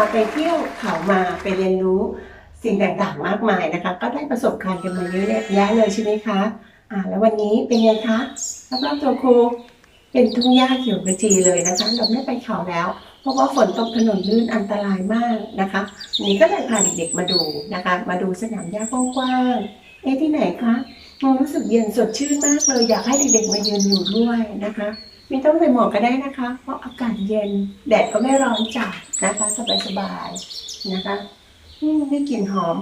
าไปเที่ยวเขามาไปเรียนรู้สิ่งต่างๆมากมายนะคะ ก็ได้ประสบการณ์กันมาเยอะแยะเลยใช่ไหมคะอ่าแล้ววันนี้เป็นไงคะรอบๆตัวครูเป็นทุ่งหญ้าเขียวกระจีเลยนะคะ เราไม่ไปเขาแล้ว เพราะว่าฝนตกถนนลื่นอันตรายมากนะคะนนี้ก็เลยพาเด็กๆมาดูนะคะ มาดูสนามหญ้ากว้างๆเอ๊ะที่ไหนคะมองรู้สึกเย็นสดชื่นมากเลยอยากให้เด็กๆมายืนอยู่ด้วยนะคะ ไม่ต้องใส่หมวกก็ได้นะคะ เพราะอากาศเย็น แดดก็ไม่ร้อนจัดนะคะ สบายๆนะคะได้กลิ่นหอม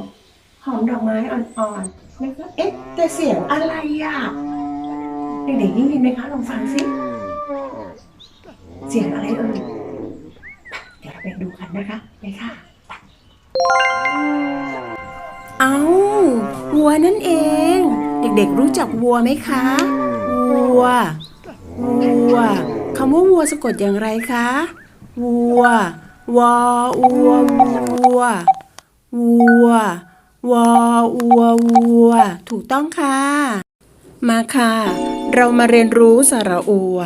หอมดอกไม้อ่อนๆนะคะเอ๊ะแต่เสียงอะไรอะเด็กๆได้ยินไหมคะลองฟังสิเสียงอะไรเอ่ยเดี๋ยวเราไปดูกันนะคะไปค่ะ เอาวัวนั่นเอง เด็กๆรู้จักวัวไหมคะ วัว วัวคำว่าวัวสะกดอย่างไรคะ วัว วออัว วัว วัว วออัว วัว ถูกต้องค่ะ มาค่ะ เรามาเรียนรู้สระอัว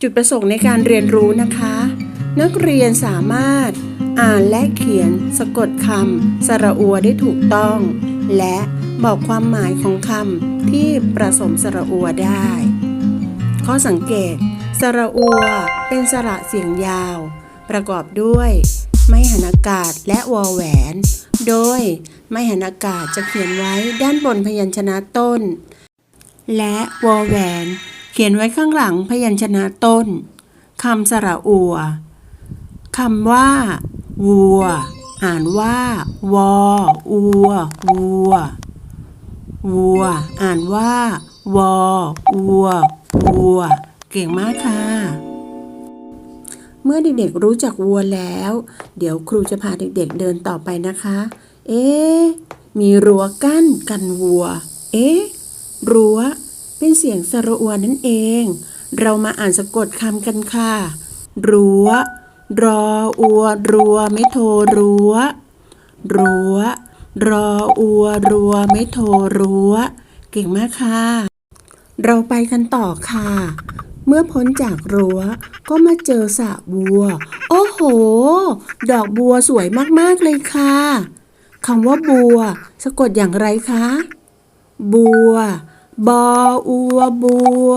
จุดประสงค์ในการเรียนรู้นะคะ นักเรียนสามารถอ่านและเขียนสะกดคำสระอัวได้ถูกต้อง และบอกความหมายของคำที่ประสมสระอัวได้ ข้อสังเกต สระอัว เป็นสระเสียงยาว ประกอบด้วย ไม่หันอากาศและวอแหวน โดย ไม่หันอากาศจะเขียนไว้ด้านบนพยัญชนะต้น และวอแหวน เขียนไว้ข้างหลังพยัญชนะต้นคำสระอัวคำว่า วัว อ่านว่า วออัว วัว วัว อ่านว่า วออัว วัว เก่งมากค่ะ เมื่อเด็กๆรู้จักวัวแล้ว เดี๋ยวครูจะพาเด็กๆเดินต่อไปนะคะ เอ๊มีรั้วกั้นกันวัว เอ๊รั้ว เป็นเสียงสระอัวนั่นเอง เรามาอ่านสะกดคำกันค่ะ รั้ว รออัว รัว ไม่โทรรั้ว รั้ว รออัว รัว ไม่โทรรั้ว เก่งมากค่ะ เราไปกันต่อค่ะ เมื่อพ้นจากรั้วก็มาเจอสระบัว โอ้โห ดอกบัวสวยมากๆเลยค่ะคำว่าบัว สะกดอย่างไรคะ บัว บออัวบัว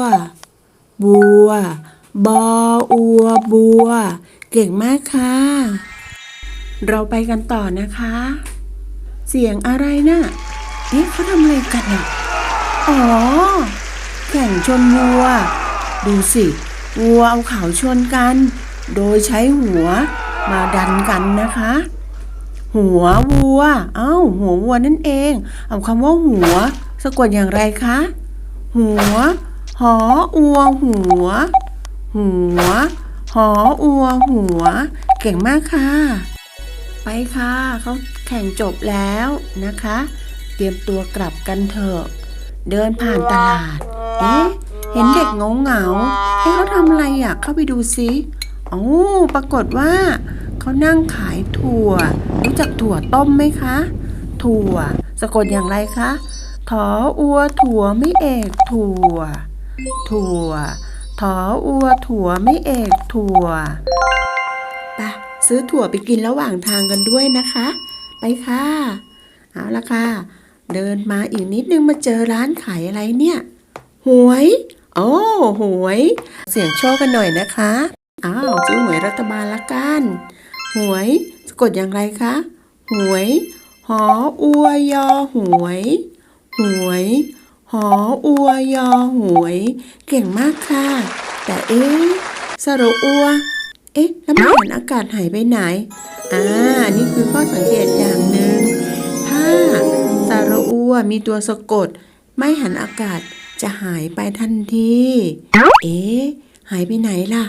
บัว บออัวบัว เก่งมากค่ะ เราไปกันต่อนะคะ เสียงอะไรนะ่ะเอ๊ะเขาทำอะไรกันอะอ๋อ แข่งชนวัว ดูสิวัวเอาเขาชนกัน โดยใช้หัวมาดันกันนะคะ หัววัว เอ้า หัววัวนั่นเอง เอาคำว่าหัว สะกดอย่างไรคะ หัว หออัวหัว หัว หออัวหัว เก่งมากค่ะ ไปค่ะเขาแข่งจบแล้วนะคะ เตรียมตัวกลับกันเถอะ เดินผ่านตลาด เอ๊ะ เห็นเด็กเงาเงาเอ๊ะเขาทำอะไรอะ เข้าไปดูสิโอ้ปรากฏว่า เขานั่งขายถั่ว รู้จักถั่วต้มไหมคะ ถั่ว สะกดอย่างไรคะ ถออัวถั่วไม่เอกถั่ว ถั่ว ถออัวถั่วไม่เอกถั่วไปะซื้อถั่วไปกินระหว่างทางกันด้วยนะคะ ไปค่ะ เอาละค่ะ เดินมาอีกนิดนึงมาเจอร้านขายอะไรเนี่ย หวย โอ้หวย เสียงโชคกันหน่อยนะคะ อ้าวซื้อหวยรัฐบาลละกัน หวยสะกดอย่างไรคะ หวย หออัวยอหวย หวย หออัวยอหวย เก่งมากค่ะ แต่เอ๊ะสระอัว เอ๊ะแล้วไม่นอากาศหายไปไหน อ่า นี่คือข้อสังเกตอย่างหนึ่งถ้า วมีตัวสะกด ไม่หันอากาศจะหายไปทันที เอ๊ะ หายไปไหนล่ะ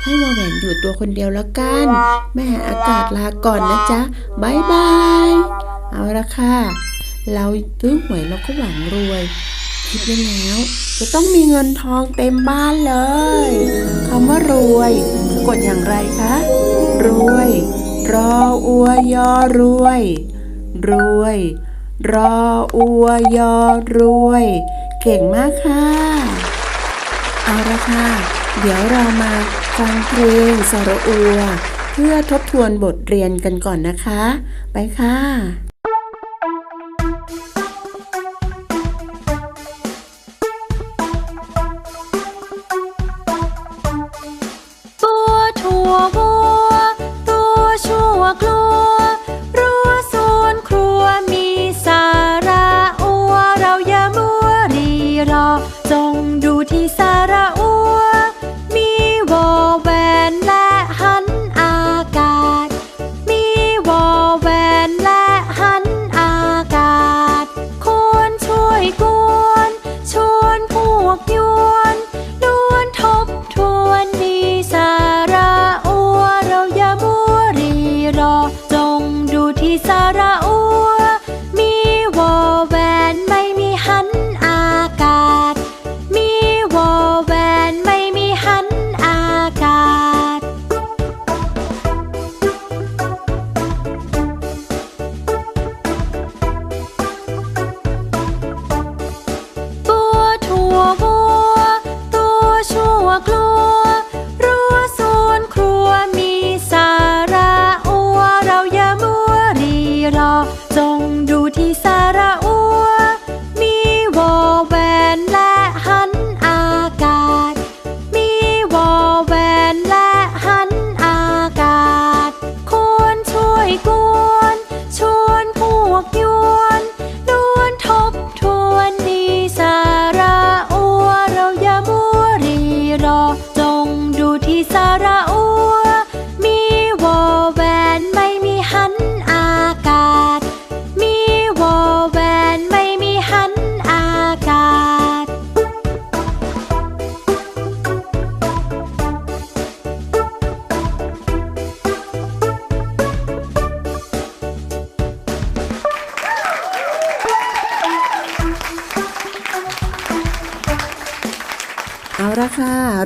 ให้วอแหวนอยู่ตัวคนเดียวแล้วกัน แม่หันอากาศลาก่อนนะจ๊ะบายบาย เอาละค่ะ เราซื้อหวยเราก็หวังรวย คิดไว้แล้ว จะต้องมีเงินทองเต็มบ้านเลยคำว่ารวยสะกดอย่างไรคะ รวย รออัวยอรวย รวย รออัวยอรวย เก่งมากค่ะ เอาละค่ะ เดี๋ยวเรามาฟังเพลงสระอัวพื่อทบทวนบทเรียนกันก่อนนะคะ ไปค่ะตัวถั่ววัว ตัวชั่วกลัว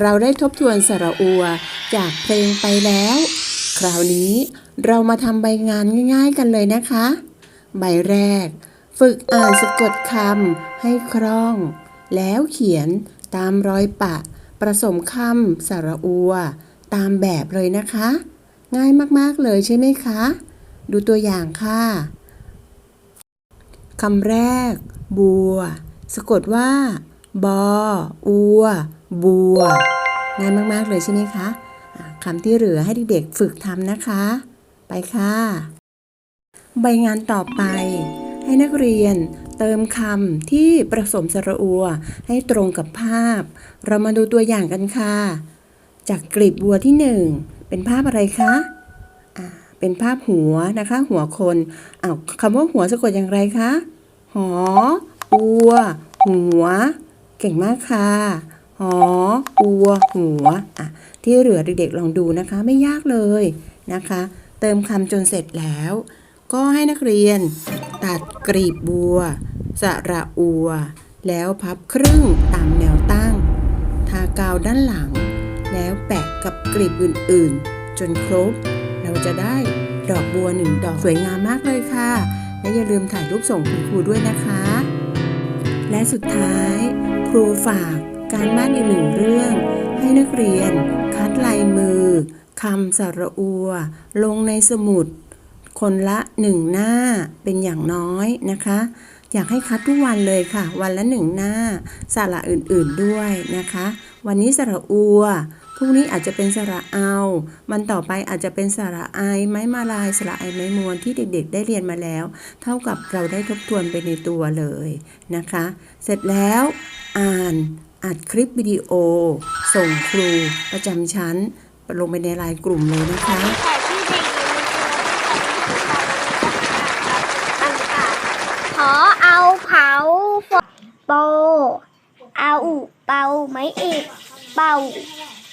เราได้ทบทวนสระอัวจากเพลงไปแล้ว คราวนี้เรามาทำใบงานง่าย ๆ กันเลยนะคะ ใบแรก ฝึกอ่านสะกดคำให้คล่อง แล้วเขียนตามรอยปะ ประสมคำสระอัว ตามแบบเลยนะคะ ง่ายมากๆเลยใช่ไหมคะ ดูตัวอย่างค่ะคำแรก บัว สะกดว่า บออัว บัว ง่ายมาก ๆ เลยใช่ไหมคะคำที่เหลือให้เด็กๆฝึกทำนะคะ ไปค่ะ ใบงานต่อไป ให้นักเรียนเติมคำที่ผสมสระอัว ให้ตรงกับภาพ เรามาดูตัวอย่างกันค่ะ จากกลีบบัวที่หนึ่งเป็นภาพอะไรคะเป็นภาพหัวนะคะ หัวคนอ้าวคำว่าหัวสะกดอย่างไรคะ หอ อัว หัว เก่งมากค่ะ หออัว หัวอะที่เหลือเด็กๆลองดูนะคะ ไม่ยากเลยนะคะ เติมคำจนเสร็จแล้ว ก็ให้นักเรียน ตัดกรีบบัว สระอัว แล้วพับครึ่งตามแนวตั้ง ทากาวด้านหลัง แล้วแปะกับกลีบอื่นๆ จนครบ เราจะได้ดอกบัวหนึ่งดอกสวยงามมากเลยค่ะ และอย่าลืมถ่ายรูปส่งคุณครูด้วยนะคะ และสุดท้าย ครูฝากการบ้านอีกหนึ่งเรื่อง ให้นักเรียน คัดลายมือคำสระอัว ลงในสมุด คนละหนึ่งหน้าเป็นอย่างน้อยนะคะ อยากให้คัดทุกวันเลยค่ะ วันละหนึ่งหน้าสระอื่นๆด้วยนะคะ วันนี้สระอัว พรุ่งนี้อาจจะเป็นสระเอา มันต่อไปอาจจะเป็นสระไอไม้มาลายสระไอไม้มวนที่เด็กๆ ได้เรียนมาแล้ว เท่ากับเราได้ทบทวนไปในตัวเลยนะคะ เสร็จแล้วอ่านอัดคลิปวิดีโอ ส่งครูประจำชั้น ลงไปในไลน์กลุ่มเลยนะคะขอเอาเผาโปเอาเป่าไม้เอกเป่า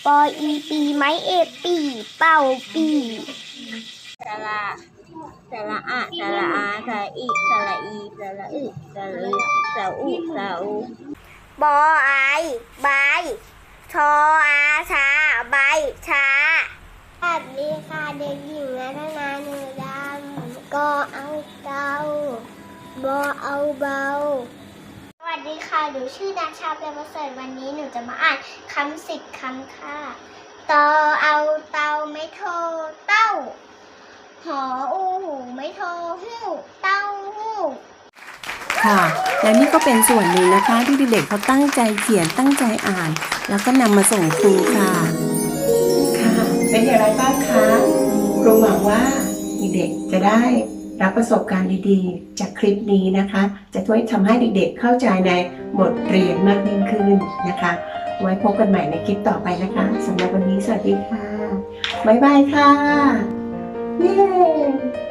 ปออีปีไม้เอกปีเป่าปีสระสระอะสระอาสระอีสระอีสระอึสระอึสระอุสระอุบอไอใบชออาชาใบชาสวัสดีค่ะเด็กหญิงรัตนาเนือดำก็เอาเตาบอเอาเบาสวัสดี ค่ะ หนูชื่อนาชาเปรมประเสริฐวันนี้หนูจะมาอ่านคำสิบคำค่ะต่อเอาเตาไม่โทรเต้า หออูหูไม่โทรหู้เต้าหู้ค่ะ และนี่ก็เป็นส่วนหนึ่งนะคะ ที่เด็กๆเขาตั้งใจเขียนตั้งใจอ่าน แล้วก็นำมาส่งครูค่ะ ค่ะ เป็นอย่างไรบ้างคะ ครูหวังว่าเด็กๆจะได้ รับประสบการณ์ดีๆ จากคลิปนี้นะคะ จะช่วยทำให้เด็กๆเข้าใจในบทเรียนมากยิ่งขึ้นนะคะ ไว้พบกันใหม่ในคลิปต่อไปนะคะสำหรับวันนี้สวัสดีค่ะ บ๊ายบายค่ะ เย้